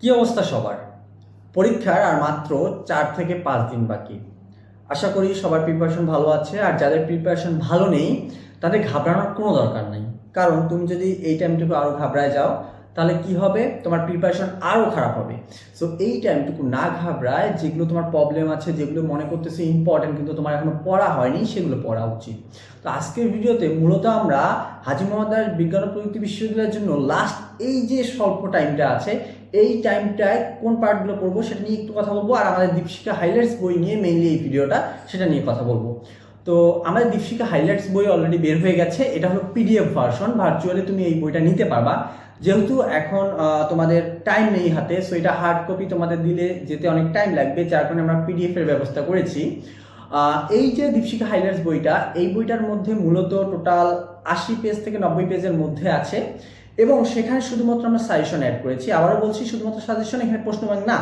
কি অবস্থা সবার? পরীক্ষার আর মাত্র চার থেকে পাঁচ দিন বাকি। আশা করি সবার প্রিপারেশন ভালো আছে, আর যাদের প্রিপারেশন ভালো নেই, তাদের ঘাবড়ানোর কোনো দরকার নেই। কারণ তুমি যদি এই টাইমটুকু আরও ঘাবড়ায় যাও, তাহলে কি হবে? তোমার প্রিপারেশন আরও খারাপ হবে। সো এই টাইমটুকু না ঘাবড়ায়, যেগুলো তোমার প্রবলেম আছে, যেগুলো মনে করতেছে ইম্পর্টেন্ট কিন্তু তোমার এখনও পড়া হয়নি, সেগুলো পড়া উচিত। তো আজকের ভিডিওতে মূলত আমরা হাজি মোহাম্মদ বিজ্ঞান ও প্রযুক্তি বিশ্ববিদ্যালয়ের জন্য লাস্ট এই যে স্বল্প টাইমটা আছে এই টাইমটায় কোন পার্টগুলো পড়ব সেটা নিয়ে একটু কথা বলব, আর আমাদের দীপশিকা হাইলাইটস বই নিয়ে মেইনলি এই ভিডিওটা সেটা নিয়ে কথা বলব। তো আমাদের দীপশিকা হাইলাইটস বই অলরেডি বের হয়ে গেছে, এটা হলো পিডিএফ ভার্সন ভার্চুয়ালি তুমি এই বইটা নিতে পারবা। যেহেতু এখন তোমাদের টাইম নেই হাতে সো এটা হার্ড কপি তোমাদের দিলে যেতে অনেক টাইম লাগবে, যার কারণে আমরা পিডিএফ এর ব্যবস্থা করেছি। এই যে দীপশিকা হাইলাইটস বইটা, এই বইটার মধ্যে মূলত টোটাল আশি পেজ থেকে নব্বই পেজের মধ্যে আছে। এবং সেখানে শুধুমাত্র আমরা সাজেশন অ্যাড করেছি। আবারও বলছি, শুধুমাত্র সাজেশন এখানে প্রশ্ন ব্যাংক না।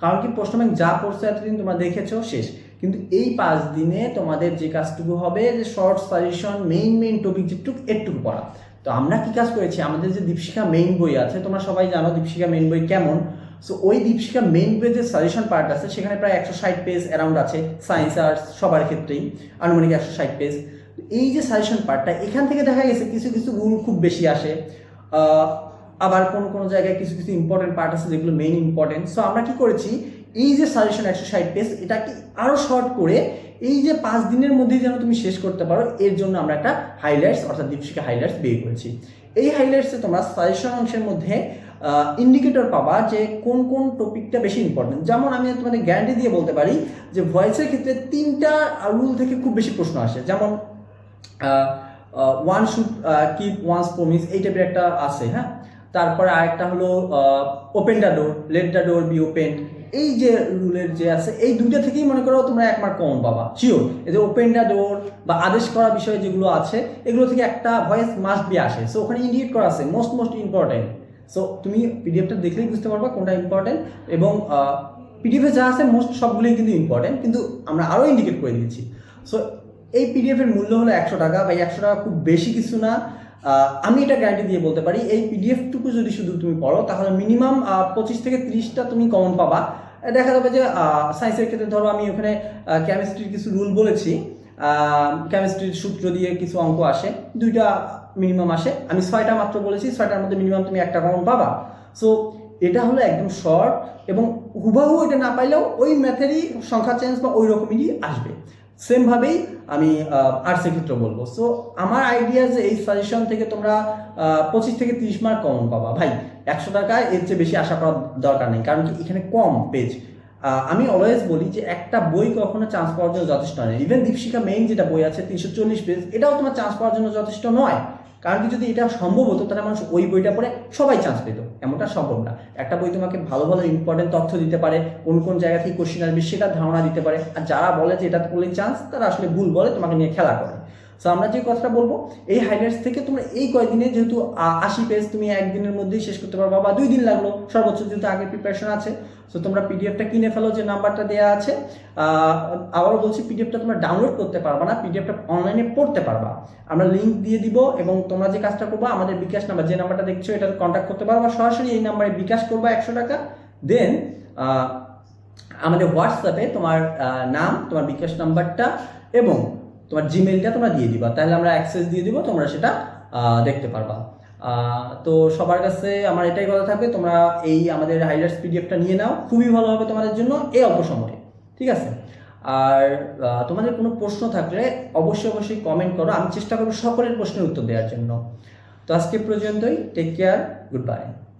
কারণ কি প্রশ্ন ব্যাংক যা পড়ছে এতদিন তোমরা দেখেছ, শেষ। কিন্তু এই পাঁচ দিনে তোমাদের যে কাজটুকু হবে, যে short suggestion main main topic যেটুকু একটুকু পড়া। তো আমরা কি কাজ করেছি? আমাদের যে দীপশিখা মেইন বই আছে, তোমরা সবাই জানো দীপশিখা মেইন বই কেমন। সো ওই দীপশিখা মেইন বইয়ের যে সাজেশন পার্ট আছে, সেখানে প্রায় একশো ষাট পেজ অ্যারাউন্ড আছে সায়েন্স আর্টস সবার ক্ষেত্রেই। আনুমানিক একশো ষাট পেজ এই যে সাজেশন পার্টটা এখান থেকে দেখা গেছে কিছু কিছু ভুল খুব বেশি আসে। আবার কোন কোন জায়গায় কিছু কিছু ইম্পর্টেন্ট পার্ট আছে যেগুলো মেইন ইম্পর্টেন্ট সো আমরা কি করেছি, এই যে সাজেশন একশো ষাট পেজ এটাকে আরও শর্ট করে এই যে পাঁচ দিনের মধ্যে যেন তুমি শেষ করতে পারো, এর জন্য আমরা একটা হাইলাইটস অর্থাৎ দীপশিকা হাইলাইটস বের করেছি। এই হাইলাইটসে তোমরা সাজেশন অংশের মধ্যে ইন্ডিকেটর পাবা যে কোন কোন টপিকটা বেশি ইম্পর্টেন্ট যেমন আমি তোমাদের গ্যারান্টি দিয়ে বলতে পারি যে ভয়েসের ক্ষেত্রে তিনটা রুল থেকে খুব বেশি প্রশ্ন আসে। যেমন one should keep one's promise এই টাইপের একটা আছে হ্যাঁ? তারপরে আরেকটা হলো open the door let the door be open এই যে রুলের যে আছে, এই দুইটা থেকেই মনে করো তোমরা এক মার্ক কমন পাবা শিওর এই যে ওপেন দ্য ডোর বা আদেশ করা বিষয়ে যেগুলো আছে, এগুলো থেকে একটা ভয়েস মাস্ট বি আসে। সো ওখানে ইন্ডিকেট করা আছে মোস্ট মোস্ট ইম্পর্টেন্ট সো তুমি পিডিএফটা দেখলেই বুঝতে পারবা কোনটা ইম্পর্টেন্ট এবং পিডিএফে যা আছে মোস্ট সবগুলোই কিন্তু ইম্পর্টেন্ট কিন্তু আমরা আরও ইন্ডিকেট করে দিয়েছি। সো এই পিডিএফের মূল্য হলো একশো টাকা। বা একশো টাকা খুব বেশি কিছু না। আমি এটা গ্যারান্টি দিয়ে বলতে পারি, এই পিডিএফটুকু যদি শুধু তুমি পড়ো, তাহলে মিনিমাম পঁচিশ থেকে তিরিশটা তুমি কমন পাবা। দেখা যাবে যে সায়েন্সের ক্ষেত্রে ধরো আমি ওখানে কেমিস্ট্রির কিছু রুল বলেছি। কেমিস্ট্রির সূত্র দিয়ে কিছু অঙ্ক আসে, দুইটা মিনিমাম আসে। আমি ছয়টা মাত্র বলেছি, ছয়টার মধ্যে মিনিমাম তুমি একটা কমন পাবা। সো এটা হলো একদম শর্ট এবং হুবাহু এটা না পাইলেও ওই ম্যাথেরই সংখ্যা চেঞ্জ বা ওই রকমেরই আসবে। সেমভাবেই আমি আর্টসের ক্ষেত্রে বলব। সো আমার আইডিয়া যে এই সাজেশন থেকে তোমরা পঁচিশ থেকে তিরিশ মার্ক কমন পাবা। ভাই, একশো টাকায় এর চেয়ে বেশি আশা করার দরকার নেই, কারণ কি এখানে কম পেজ আমি অলওয়েজ বলি যে একটা বই কখনো চান্স পাওয়ার জন্য যথেষ্ট নয়। ইভেন দীপশিকা মেইন যেটা বই আছে, তিনশো চল্লিশ পেজ এটাও তোমার চান্স পাওয়ার জন্য যথেষ্ট নয়। কারণ কি যদি এটা সম্ভব হতো, তাহলে মানুষ ওই বইটা পড়ে সবাই চান্স পেত। এমনটা সম্ভব না। একটা বই তোমাকে ভালো ভালো ইম্পর্টেন্ট তথ্য দিতে পারে, কোন কোন জায়গা থেকে কোশ্চেন আসবে সেটা ধারণা দিতে পারে। আর যারা বলে যে এটা পড়লে চান্স তারা আসলে ভুল বলে তোমাকে নিয়ে খেলা করে। সো আমরা যে কথাটা বলব, এই হাইলাইটস থেকে তোমরা এই কয়দিনে যেহেতু আশি পেজ তুমি একদিনের মধ্যেই শেষ করতে পারবা বা দুই দিন লাগল, সর্বোচ্চ যেহেতু আগের প্রিপারেশন আছে সো তোমরা পিডিএফটা কিনে ফেলো যে নাম্বারটা দেওয়া আছে। আবারও বলছি পিডিএফটা তোমরা ডাউনলোড করতে পারবা না পিডিএফটা অনলাইনে পড়তে পারবা। আমরা লিঙ্ক দিয়ে দিব এবং তোমরা যে কাজটা করবা, আমাদের বিকাশ নাম্বার যে নাম্বারটা দেখছ, এটা কন্ট্যাক্ট করতে পারবা। সরাসরি এই নাম্বারে বিকাশ করবা একশো টাকা। দেন আমাদের হোয়াটসঅ্যাপে তোমার নাম, তোমার বিকাশ নাম্বারটা এবং তোমার জিমেলটা তোমরা দিয়ে দিবা। তাহলে আমরা অ্যাক্সেস দিয়ে দিব, তোমরা সেটা দেখতে পারবা। তো সবার কাছে আমার এটাই কথা থাকবে, তোমরা এই আমাদের হাইলাইটস পিডিএফটা নিয়ে নাও। খুবই ভালো হবে তোমাদের জন্য, এই অল্প সময়ে। ঠিক আছে? আর তোমাদের কোনো প্রশ্ন থাকলে অবশ্যই অবশ্যই কমেন্ট করো। আমি চেষ্টা করব সকলের প্রশ্নের উত্তর দেওয়ার জন্য। তো আজকে পর্যন্তই টেক কেয়ার গুড বাই